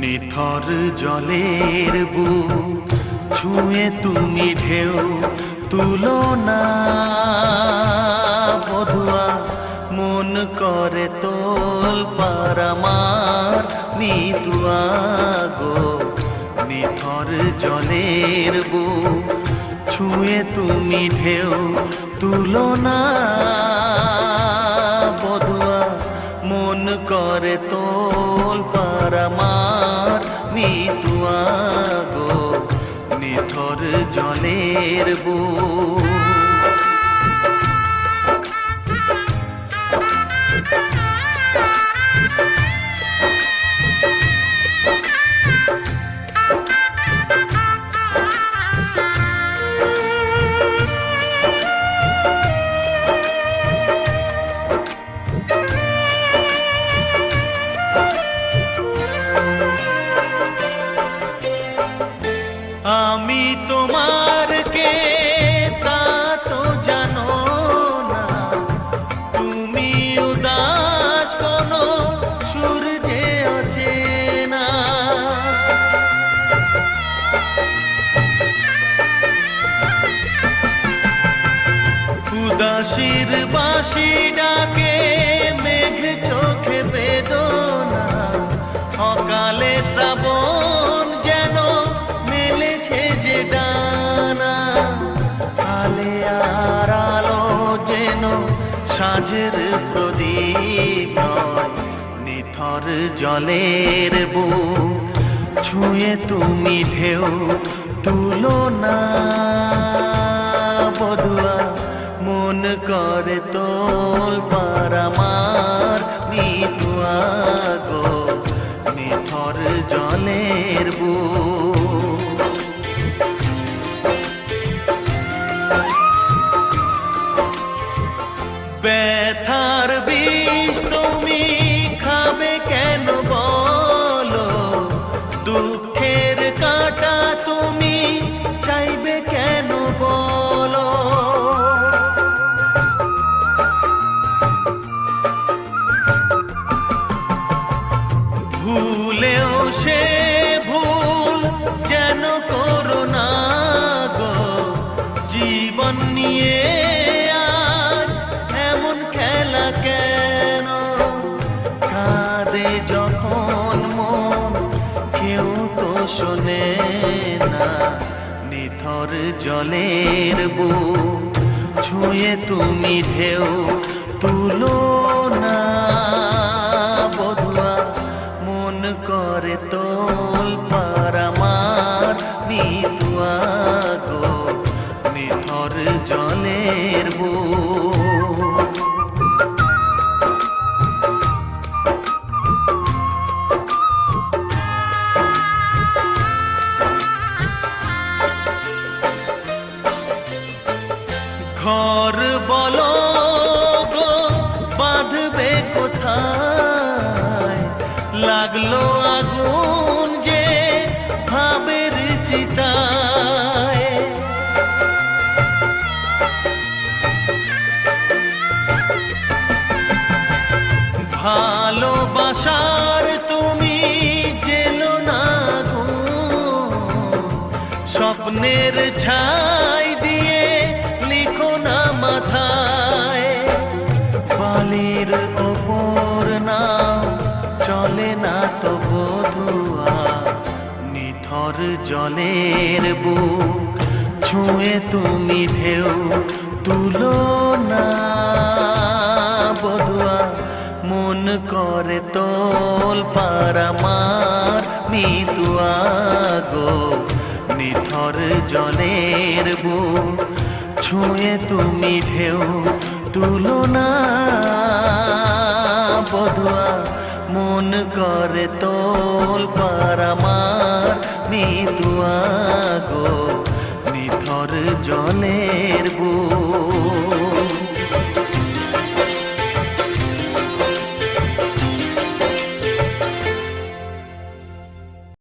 নিথর জলের বুক, ছুঁয়ে তুমি ঢেউ তুলো না। বধুয়া, মন করে তোল পারামার নিতুয়া গো। নিথর জলের বুক, ছুঁয়ে তুমি ঢেউ তুলো না। বধুয়া, মন করে তোল পারামার মিতুয়া গো নিথর জলের বুক উদাসীর বাসি ডাকে, মেঘ চোখে বেদনা। অকালে শ্রাবণ যেন মেলেছে যে ডানা। আলে আর আলো যেন সাঁঝের প্রদীপ নিথর জলের বুক। ছুঁয়ে তুমি ঢেউ তুলো না। করে তোল পারামার মৃত্যু আগো নিথর জলের বুক। ব্যথার বিষ তুমি সে ভুল যেন করো না গো। জীবন নিয়ে আজ এমন খেলা কেন? কাঁদে যখন মন, কেউ তো শোনে না। নিথর জলের বুক, ছুঁয়ে তুমি ঢেউ তুলো না। লাগল আগুন যে ভাবের চিতায়। ভালোবাসার তুমি জেলো না গো স্বপ্নের ছাই নিথর জলের বুক, ছুঁয়ে তুমি ঢেউ তুলো না। বধুয়া, মন করে তোল পারামার মিতুয়া গো। নিথর জলের বুক, ছুঁয়ে তুমি ঢেউ তুলো না। বধুয়া, মন করে তোল পারামার মে তুয়া গো। নিথর জনের বুক